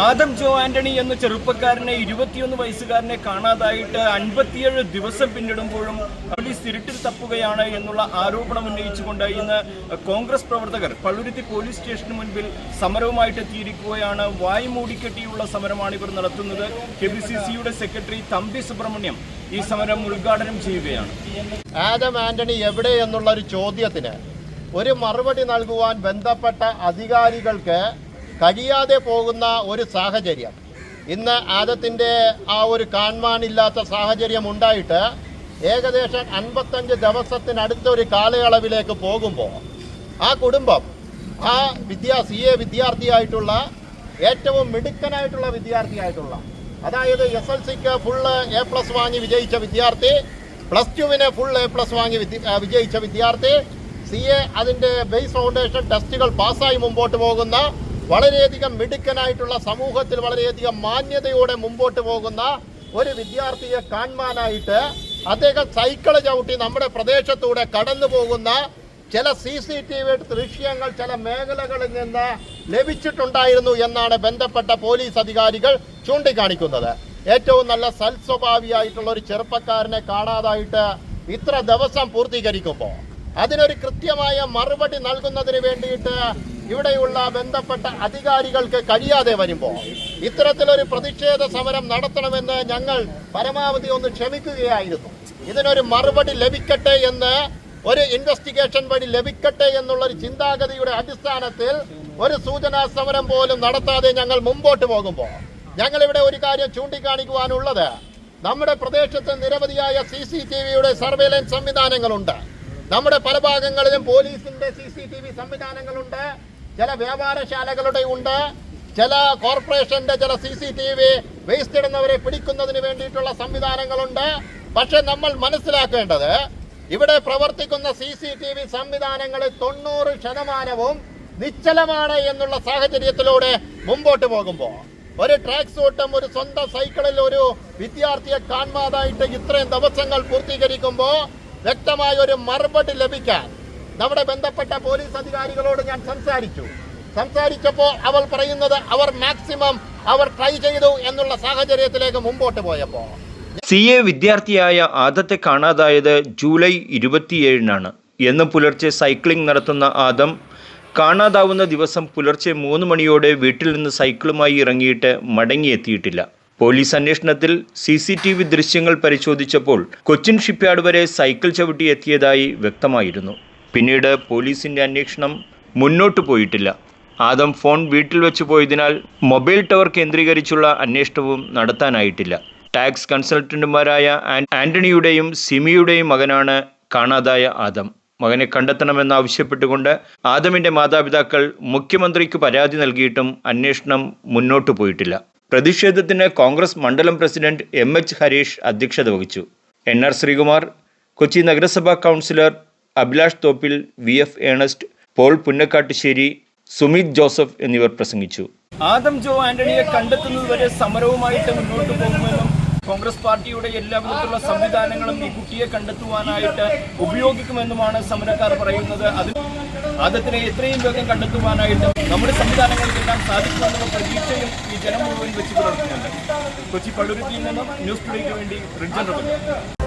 ആദം ജോ ആന്റണി എന്ന ചെറുപ്പക്കാരനെ ഇരുപത്തിയൊന്ന് വയസ്സുകാരനെ കാണാതായിട്ട് അൻപത്തിയേഴ് ദിവസം പിന്നിടുമ്പോഴും പോലീസ് ഇരുട്ടിൽ തപ്പുകയാണ് എന്നുള്ള ആരോപണം ഉന്നയിച്ചുകൊണ്ട് ഇന്ന് കോൺഗ്രസ് പ്രവർത്തകർ പള്ളുരുത്തി പോലീസ് സ്റ്റേഷന് മുൻപിൽ സമരവുമായിട്ട് എത്തിയിരിക്കുകയാണ്. വായ് മൂടിക്കെട്ടിയുള്ള സമരമാണ് ഇവർ നടത്തുന്നത്. കെ പി സി സിയുടെ സെക്രട്ടറി തമ്പി സുബ്രഹ്മണ്യം ഈ സമരം ഉദ്ഘാടനം ചെയ്യുകയാണ്. ആദം ആന്റണി എവിടെ എന്നുള്ള ഒരു ചോദ്യത്തിന് ഒരു മറുപടി നൽകുവാൻ ബന്ധപ്പെട്ട അധികാരികൾക്ക് കഴിയാതെ പോകുന്ന ഒരു സാഹചര്യം. ഇന്ന് ആദത്തിന്റെ ആ ഒരു കാൺമാനില്ലാത്ത സാഹചര്യം ഉണ്ടായിട്ട് ഏകദേശം അൻപത്തഞ്ച് ദിവസത്തിനടുത്ത ഒരു കാലയളവിലേക്ക് പോകുമ്പോൾ ആ കുടുംബം ആ വിദ്യാ സി എ വിദ്യാർത്ഥിയായിട്ടുള്ള ഏറ്റവും മിടുക്കനായിട്ടുള്ള വിദ്യാർത്ഥിയായിട്ടുള്ള അതായത് എസ് എൽ സിക്ക് ഫുള്ള് എ പ്ലസ് വാങ്ങി വിജയിച്ച വിദ്യാർത്ഥി പ്ലസ് ടുവിന് ഫുൾ എ പ്ലസ് വാങ്ങി വിജയിച്ച വിദ്യാർത്ഥി സി എ അതിന്റെ ബേസ് ഫൗണ്ടേഷൻ ടെസ്റ്റുകൾ പാസ്സായി മുമ്പോട്ട് പോകുന്ന വളരെയധികം മിടുക്കനായിട്ടുള്ള സമൂഹത്തിൽ വളരെയധികം മാന്യതയോടെ മുമ്പോട്ട് പോകുന്ന ഒരു വിദ്യാർത്ഥിയെ കാണുവാനായിട്ട് അദ്ദേഹം സൈക്കിൾ ചവിട്ടി നമ്മുടെ പ്രദേശത്തൂടെ കടന്നു പോകുന്ന ചില സി സി ടി വി ദൃശ്യങ്ങൾ ചില മേഖലകളിൽ നിന്ന് ലഭിച്ചിട്ടുണ്ടായിരുന്നു എന്നാണ് ബന്ധപ്പെട്ട പോലീസ് അധികാരികൾ ചൂണ്ടിക്കാണിക്കുന്നത്. ഏറ്റവും നല്ല സൽസ്വഭാവിയായിട്ടുള്ള ഒരു ചെറുപ്പക്കാരനെ കാണാതായിട്ട് ഇത്ര ദിവസം പൂർത്തീകരിക്കുമ്പോൾ. അതിനൊരു കൃത്യമായ മറുപടി നൽകുന്നതിന് വേണ്ടിയിട്ട് ഇവിടെയുള്ള ബന്ധപ്പെട്ട അധികാരികൾക്ക് കഴിയാതെ വരുമ്പോൾ ഇത്തരത്തിലൊരു പ്രതിഷേധ സമരം നടത്തണമെന്ന് ഞങ്ങൾ പരമാവധി ഒന്ന് ക്ഷമിക്കുകയായിരുന്നു. ഇതിനൊരു മറുപടി ലഭിക്കട്ടെ എന്ന് ഒരു ഇൻവെസ്റ്റിഗേഷൻ വഴി ലഭിക്കട്ടെ എന്നുള്ള ഒരു ചിന്താഗതിയുടെ അടിസ്ഥാനത്തിൽ ഒരു സൂചനാ സമരം പോലും നടത്താതെ ഞങ്ങൾ മുമ്പോട്ട് പോകുമ്പോൾ ഞങ്ങൾ ഇവിടെ ഒരു കാര്യം ചൂണ്ടിക്കാണിക്കുവാനുള്ളത്. നമ്മുടെ പ്രദേശത്ത് നിരവധിയായ സി സി ടി വിയുടെ സർവേലൻസ് സംവിധാനങ്ങളുണ്ട്. നമ്മുടെ പല ഭാഗങ്ങളിലും പോലീസിന്റെ സി സി ടി വി സംവിധാനങ്ങളുണ്ട് ചില വ്യാപാരശാലകളുടെ ഉണ്ട് ചില കോർപ്പറേഷന്റെ ചില C C T V waste ഇടുന്നവരെ പിടിക്കുന്നതിന് വേണ്ടിയിട്ടുള്ള സംവിധാനങ്ങളുണ്ട്. പക്ഷെ നമ്മൾ മനസ്സിലാക്കേണ്ടത് ഇവിടെ പ്രവർത്തിക്കുന്ന സി സി ടി വി സംവിധാനങ്ങളിൽ തൊണ്ണൂറ് ശതമാനവും നിശ്ചലമാണ് എന്നുള്ള സാഹചര്യത്തിലൂടെ മുമ്പോട്ട് പോകുമ്പോൾ ഒരു ട്രാക്ക് സൂട്ടും ഒരു സ്വന്തം സൈക്കിളിൽ ഒരു വിദ്യാർത്ഥിയെ കാണാതായിട്ട് ഇത്രയും ദിവസങ്ങൾ പൂർത്തീകരിക്കുമ്പോൾ വ്യക്തമായ ഒരു മറുപടി ലഭിക്കാൻ നമ്മുടെ ബന്ധപ്പെട്ട പോലീസ് അധികാരികളോട് ഞാൻ സംസാരിച്ചു. സംസാരിച്ചപ്പോൾ അവൾ പറയുന്നത് അവർ മാക്സിമം അവർ ട്രൈ ചെയ്തു എന്നുള്ള സാഹചര്യത്തിലേക്ക് മുമ്പോട്ട് പോയപ്പോൾ സി എ വിദ്യാർത്ഥിയായ ആദത്തെ കാണാതായത് ജൂലൈ ഇരുപത്തിയേഴിനാണ്. എന്ന് പുലർച്ചെ സൈക്ലിംഗ് നടത്തുന്ന ആദം കാണാതാവുന്ന ദിവസം പുലർച്ചെ മൂന്ന് മണിയോടെ വീട്ടിൽ നിന്ന് സൈക്കിളുമായി ഇറങ്ങിയിട്ട് മടങ്ങിയെത്തിയിട്ടില്ല. പോലീസ് അന്വേഷണത്തിൽ സി സി ടി വി ദൃശ്യങ്ങൾ പരിശോധിച്ചപ്പോൾ കൊച്ചിൻ ഷിപ്പ്യാർഡ് വരെ സൈക്കിൾ ചവിട്ടി എത്തിയതായി വ്യക്തമായിരുന്നു. പിന്നീട് പോലീസിന്റെ അന്വേഷണം മുന്നോട്ടു പോയിട്ടില്ല. ആദം ഫോൺ വീട്ടിൽ വെച്ച് പോയതിനാൽ മൊബൈൽ ടവർ കേന്ദ്രീകരിച്ചുള്ള അന്വേഷണവും നടത്താനായിട്ടില്ല. ടാക്സ് കൺസൾട്ടന്റുമാരായ ആന്റണിയുടെയും സിമിയുടെയും മകനാണ് കാണാതായ ആദം. മകനെ കണ്ടെത്തണമെന്നാവശ്യപ്പെട്ടുകൊണ്ട് ആദമിന്റെ മാതാപിതാക്കൾ മുഖ്യമന്ത്രിക്ക് പരാതി നൽകിയിട്ടും അന്വേഷണം മുന്നോട്ടു പോയിട്ടില്ല. പ്രതിഷേധത്തിന് കോൺഗ്രസ് മണ്ഡലം പ്രസിഡന്റ് എം എച്ച് ഹരീഷ് അധ്യക്ഷത വഹിച്ചു. എൻ ആർ ശ്രീകുമാർ കൊച്ചി നഗരസഭാ councillor Abhilash Thoppil V F Ernest Paul Punnakkattusseri Sumith Joseph എന്നിവർ പ്രസംഗിച്ചു. ആദം ജോ ആന്റണിയെ കണ്ടെത്തുന്നതുവരെ സമരവുമായിട്ട് മുന്നോട്ട് പോകുമെന്നും കോൺഗ്രസ് പാർട്ടിയുടെ എല്ലാ വിധത്തിലുള്ള സംവിധാനങ്ങളും ഈ കുട്ടിയെ കണ്ടെത്തുവാനായിട്ട് ഉപയോഗിക്കുമെന്നുമാണ് സമരക്കാർ പറയുന്നത്. അതിന് ആദത്തിനെ എത്രയും വേഗം കണ്ടെത്തുവാനായിട്ട് നമ്മുടെ സംവിധാനങ്ങൾക്കെല്ലാം സാധിക്കുമെന്നുള്ള പ്രതീക്ഷയും ഈ ജനം മുഴുവൻ വെച്ച് പുലർത്തുന്നുണ്ട്. കൊച്ചി പള്ളുരുത്തിയിൽ നിന്നും ന്യൂസ് ടുഡേക്ക് വേണ്ടി റബൽ